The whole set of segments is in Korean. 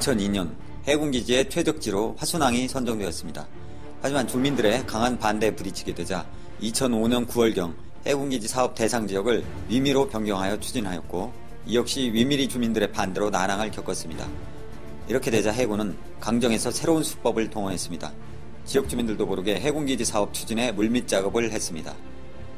2002년 해군기지의 최적지로 화순항이 선정되었습니다. 하지만 주민들의 강한 반대에 부딪히게 되자 2005년 9월경 해군기지 사업 대상 지역을 위미로 변경하여 추진하였고 이 역시 위미리 주민들의 반대로 난항을 겪었습니다. 이렇게 되자 해군은 강정에서 새로운 수법을 동원했습니다. 지역 주민들도 모르게 해군기지 사업 추진에 물밑 작업을 했습니다.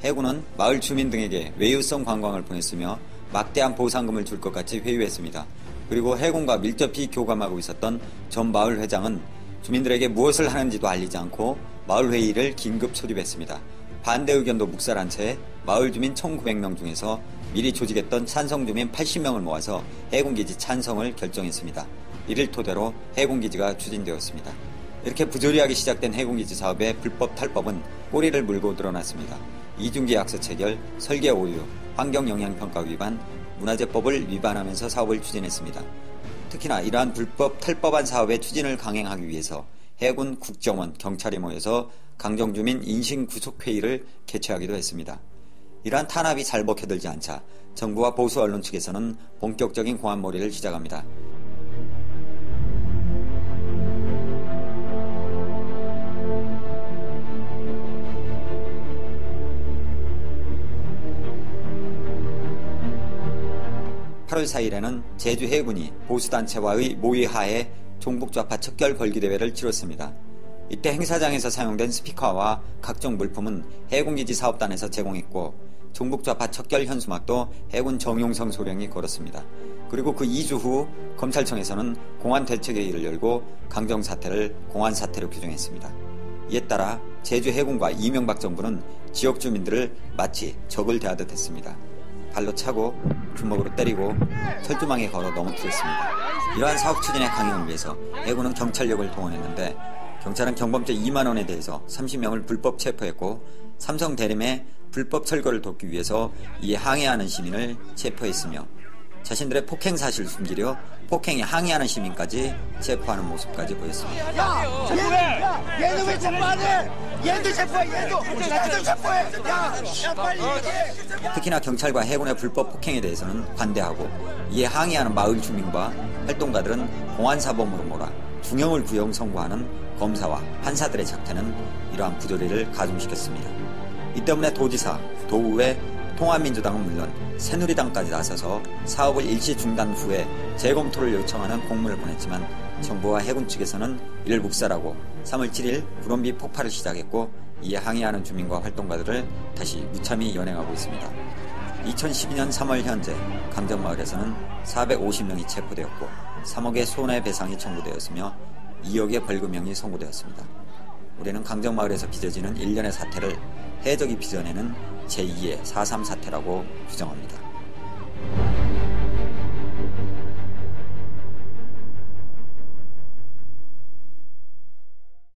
해군은 마을 주민 등에게 외유성 관광을 보냈으며 막대한 보상금을 줄 것 같이 회유했습니다. 그리고 해군과 밀접히 교감하고 있었던 전 마을 회장은 주민들에게 무엇을 하는지도 알리지 않고 마을 회의를 긴급 소집했습니다. 반대 의견도 묵살한 채 마을 주민 1900명 중에서 미리 조직했던 찬성 주민 80명을 모아서 해군기지 찬성을 결정했습니다. 이를 토대로 해군기지가 추진되었습니다. 이렇게 부조리하게 시작된 해군기지 사업의 불법 탈법은 꼬리를 물고 드러났습니다. 이중계 약서 체결, 설계 오류, 환경영향평가 위반, 문화재법을 위반하면서 사업을 추진했습니다. 특히나 이러한 불법 탈법한 사업의 추진을 강행하기 위해서 해군 국정원, 경찰이 모여서 강정주민 인신구속회의를 개최하기도 했습니다. 이러한 탄압이 잘 먹혀들지 않자 정부와 보수 언론 측에서는 본격적인 공안몰이를 시작합니다. 8월 4일에는 제주 해군이 보수단체와의 모의하에 종북좌파 척결 걸기대회를 치렀습니다. 이때 행사장에서 사용된 스피커와 각종 물품은 해군기지 사업단에서 제공했고 종북좌파 척결 현수막도 해군 정용성 소령이 걸었습니다. 그리고 그 2주 후 검찰청에서는 공안 대책회의를 열고 강정 사태를 공안 사태로 규정했습니다. 이에 따라 제주 해군과 이명박 정부는 지역 주민들을 마치 적을 대하듯 했습니다. 발로 차고 주먹으로 때리고 철조망에 걸어 넘어뜨렸습니다. 이러한 사업 추진의 강행을 위해서 해군은 경찰력을 동원했는데 경찰은 경범죄 2만 원에 대해서 30명을 불법 체포했고 삼성 대림의 불법 철거를 돕기 위해서 이에 항의하는 시민을 체포했으며 자신들의 폭행 사실을 숨기려 폭행에 항의하는 시민까지 체포하는 모습까지 보였습니다. 야, 야, 얘는 왜 체포 안 해? 얘도 체포해, 얘도, 얘도 체포해. 야, 야 빨리 얘기해. 특히나 경찰과 해군의 불법 폭행에 대해서는 반대하고 이에 항의하는 마을 주민과 활동가들은 공안사범으로 몰아 중형을 구형 선고하는 검사와 판사들의 작태는 이러한 부조리를 가중시켰습니다. 이 때문에 도지사, 도의회, 통합민주당은 물론 새누리당까지 나서서 사업을 일시 중단 후에 재검토를 요청하는 공문을 보냈지만 정부와 해군 측에서는 이를 묵살하고 3월 7일 불온비 폭발을 시작했고 이에 항의하는 주민과 활동가들을 다시 무참히 연행하고 있습니다. 2012년 3월 현재 강정마을에서는 450명이 체포되었고 3억의 손해배상이 청구되었으며 2억의 벌금형이 선고되었습니다. 우리는 강정마을에서 빚어지는 일련의 사태를 해적이 빚어내는 제2의 4.3 사태라고 규정합니다.